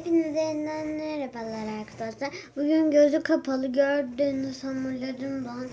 Hepinize yeniden merhabalar arkadaşlar. Bugün gözü kapalı gördüğünüz hamurlarımdan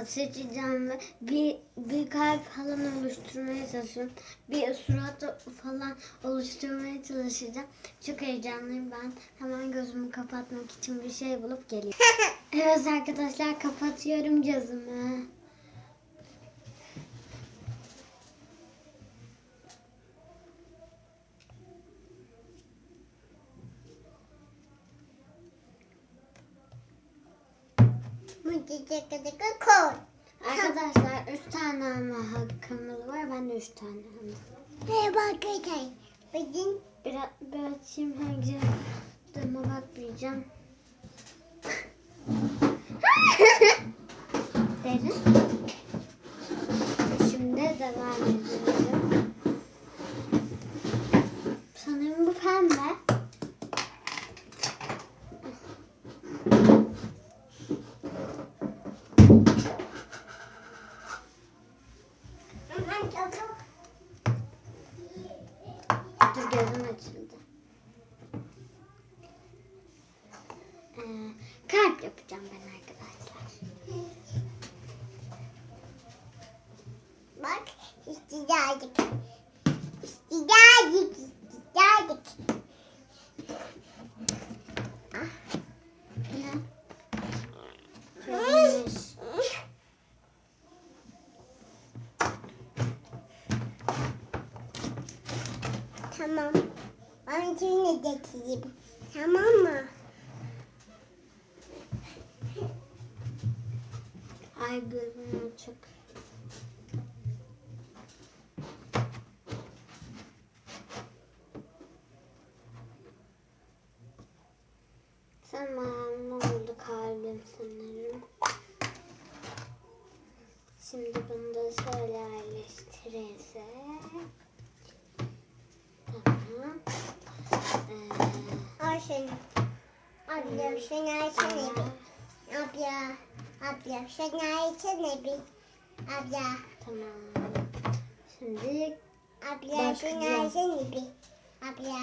e, seçeceğim ve bir, bir kalp falan oluşturmaya çalışıyorum. Bir surat falan oluşturmaya çalışacağım. Çok heyecanlıyım ben. Hemen gözümü kapatmak için bir şey bulup geliyorum. evet arkadaşlar kapatıyorum gözümü. Koy. Arkadaşlar 3 tane alma hakkımız var. Ben de 3 tane aldım. Merhaba arkadaşlar. Bugün Biraz, biraz şimdi hangi dama bakmayacağım. Derin. Şimdi devam edelim. Sanırım bu pembe. hemen çabuk. Dur gözüm açıldı. Ee, kalp yapacağım ben arkadaşlar. Bak istidadık. İstidadık. İstidadık. Ne? Çözülmüş. Tamam. Şimdi getireyim. Tamam mı? Ay gözüm açık. Tamam oldu kalbim sanırım. Şimdi bunu da şöyle yerleştirirsek. Tamam. Ee, Al şunu. Şunu açsana bir. Abla. Abla şunu açsana bir. Abla. tamam. Şimdi Abla Bakacağım. açsana bir. Abla.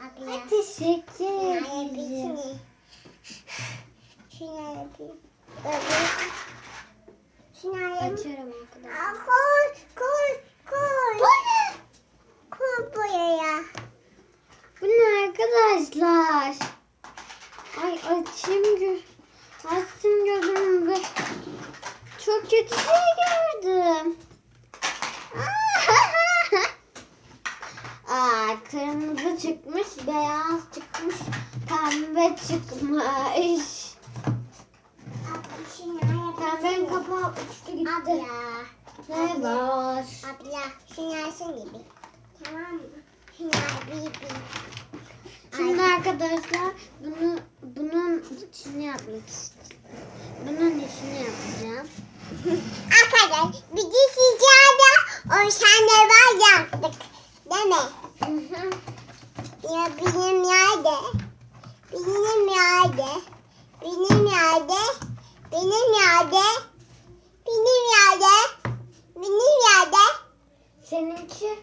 Abla. Ay, teşekkür ederim. yapayım. Şunu yapayım. Böyle. Şunu yapayım. Açıyorum arkadaşlar. Koy, koy? Koy buraya. Bu ne arkadaşlar? Ay açayım gö açtım gözümü ve çok kötü şey gördüm. Aa, kırmızı çıkmış, beyaz çıkmış, pembe çıkmış. Abla şunu yapayım. Kapağı uçtu gitti. Abla. Ne var? Abla şunu açsana bir. Tamam mı? Şunu yapayım. Şimdi arkadaşlar bunu bunun içini yapmak istiyorum. Bunun içini yapacağım. Arkadaşlar bir de sizlerle o sende var yaptık. Değil mi? Ya benim yerde. Benim yerde. Benim yerde. Benim yerde. Benim yerde. Benim yerde. Seninki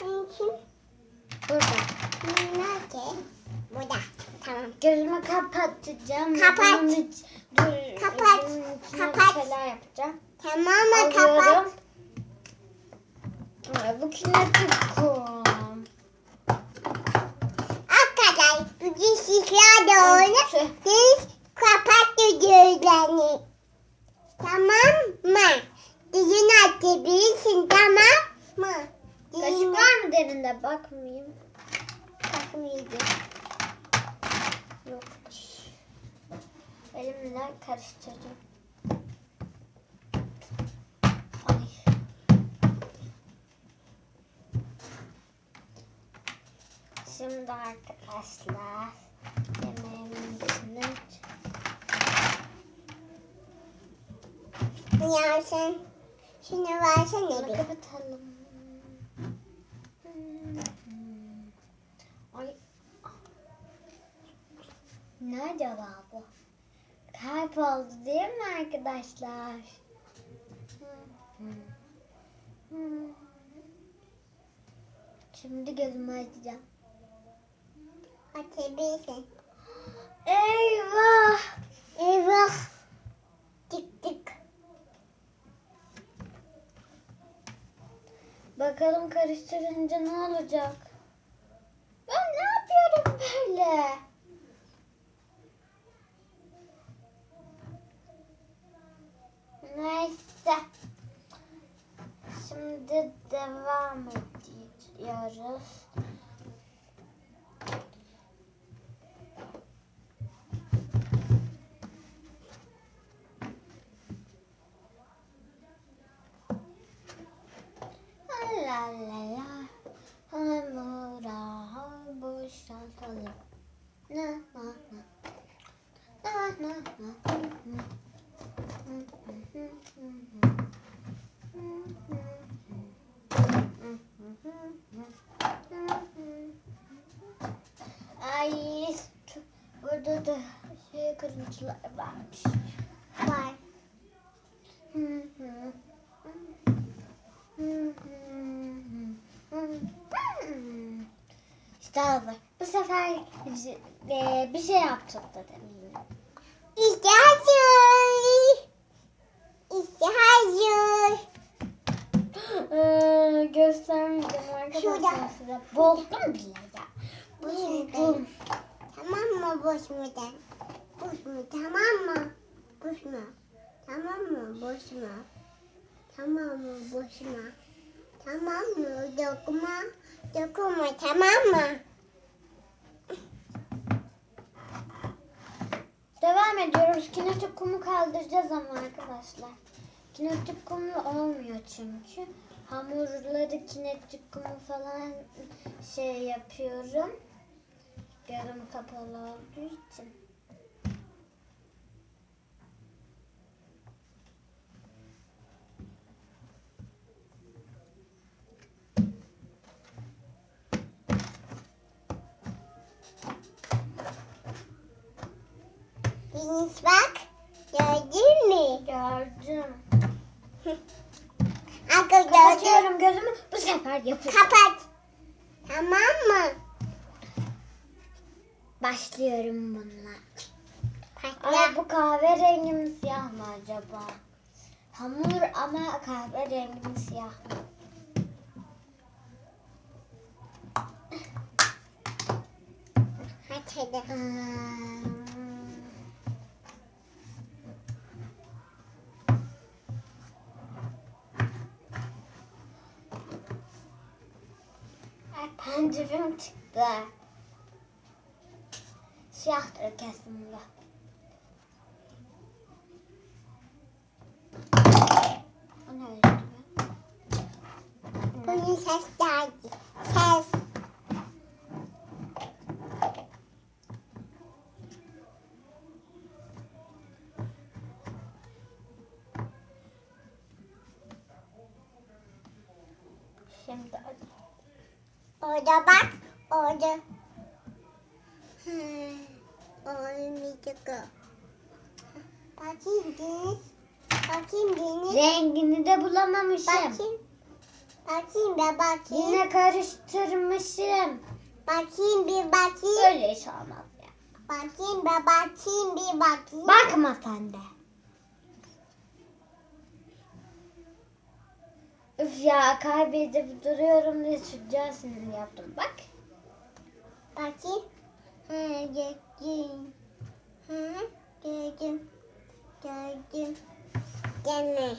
Benim burada. nerede? Burada. Tamam. Gözümü kapatacağım. Kapat. bunun iç- dur, Kapat. bunun içine Kapat. Bir şeyler yapacağım. Tamam mı? Kapat. Alıyorum. Ay, bu kinetikum. Arkadaşlar bugün sizlerle tüh. biz kapat gözlerini. Tamam mı? Dizini açabilirsin tamam mı? Kaşık Dizini var mı derinde? Bakmayayım. açmayacağım. Yok. Elimle karıştıracağım. Şimdi arkadaşlar yemeğimin içine Ya sen şunu versene bir. kapatalım. Ay. Ne acaba bu? Kalp oldu değil mi arkadaşlar? Şimdi gözümü açacağım. Açabilirsin. Eyvah. Eyvah. Bakalım karıştırınca ne olacak? Ben ne yapıyorum böyle? Neyse. Şimdi devam ediyoruz. Na na na. Na na na. Ay burada da şey Bu sefer e, bir şey yaptık da demeyeyim. İşte hazır. İşte hazır. Ee, göstermeyeceğim arkadaşlar size. Bozdum bile ya. Bozdum. Tamam mı boş mu den? Boş mu tamam mı? Boş mu? Tamam mı boş mu? Tamam mı boş mu? Tamam mı dokunma? Dokunma tamam mı? Devam ediyoruz. Kinetik kumu kaldıracağız ama arkadaşlar. Kinetik kumu olmuyor çünkü. Hamurları kinetik kumu falan şey yapıyorum. Yarım kapalı olduğu için. Deniz bak. Gördün mü? Gördüm. Akıl. Kapatıyorum gözümü. Bu sefer yapacağım. Kapat. Tamam mı? Başlıyorum bununla. Patla. Ama bu kahverengi mi siyah mı acaba? Hamur ama kahverengi mi siyah mı? Hadi. Hmm. Ay pencerem çıktı. Siyahtır kesin bu. O ne öyle duruyor? Bunun ses Orada bak. Orada. Hmm. Olmayacak o. Bakayım Deniz. Bakayım Deniz. rengini de bulamamışım. Bakayım. Bakayım ben bakayım. Yine karıştırmışım. Bakayım bir bakayım. Böyle iş olmaz ya. Bakayım ben bakayım bir bakayım. Bakma sen de. Üf ya kaybedip duruyorum diye çocuğa sinir yaptım. Bak. Bakayım. Ha gördüm. Ha gördüm. Gördüm. Deme.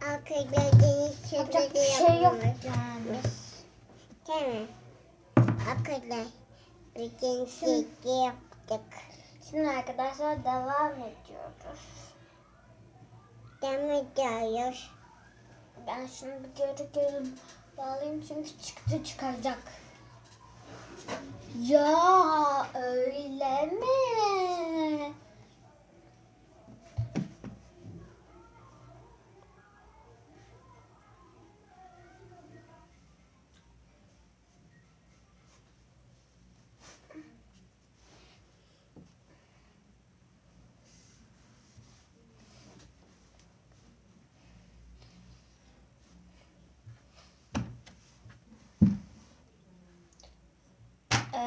Akıl gördüğünüz Yapacak bir şey yok yani. Mi? Akıllı. Bütün şeyi yaptık. Şimdi arkadaşlar devam ediyoruz. Demek ediyoruz. Ben şimdi geri gözüm bağlayayım çünkü çıktı çıkacak. Ya öyle mi?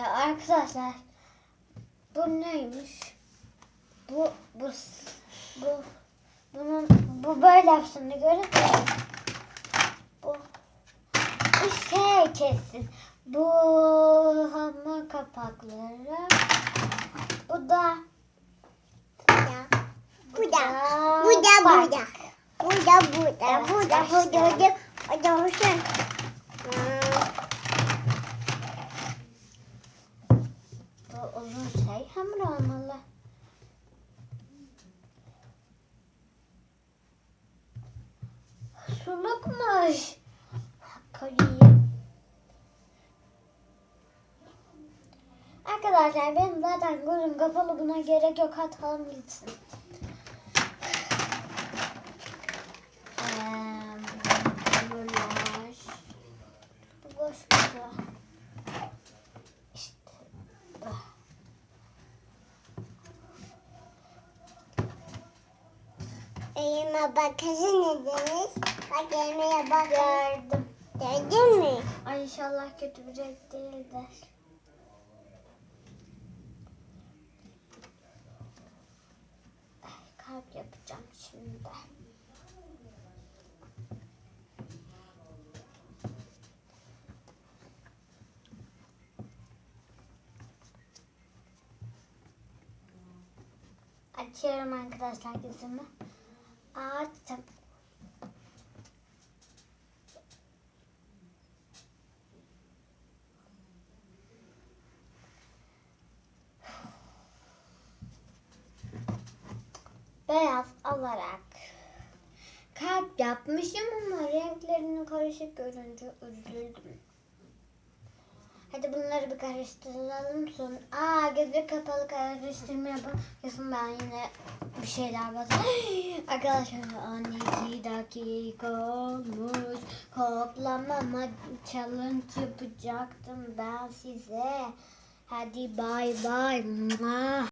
Arkadaşlar bu neymiş? Bu bu bu bunun bu böyle yapsın görün. Bu bu şey kesin. Bu hamur kapakları. Bu da Bu da. Bu da bu da. Bu da bu da. Bu da bu da. Bu da. Bu da olsun. Bu uzun şey hamur olmalı. Sulukmuş. Koyayım. Arkadaşlar benim zaten gözüm kapalı buna gerek yok atalım gitsin. Eee, hamurlar. Bu boş mu? İşte. bu. Elime bakasınız. Bak elime bak. Gördüm. Gördün mü? Ay inşallah kötü bir renk değildir. Ay, kalp yapacağım şimdi. Açıyorum arkadaşlar gözümü. Açtım. beyaz alarak kalp yapmışım ama renklerini karışık görünce üzüldüm. Hadi bunları bir karıştıralım sonra. Aa gözü kapalı karıştırma yapalım. Ben yine bir şeyler basarım. Arkadaşlar 12 dakika olmuş. Koplamama challenge yapacaktım ben size. Hadi bay bay.